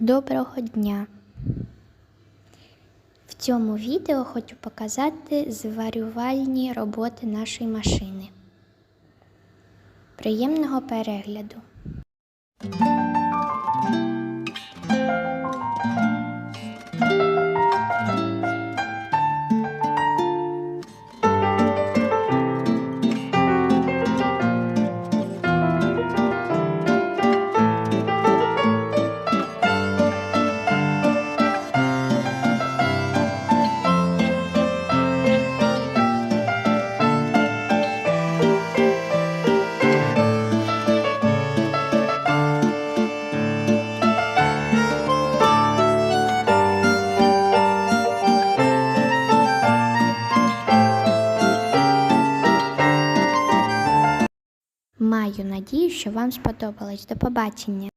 Доброго дня! В цьому відео хочу показати зварювальні роботи нашої машини. Приємного перегляду! Маю надію, що вам сподобалось. До побачення!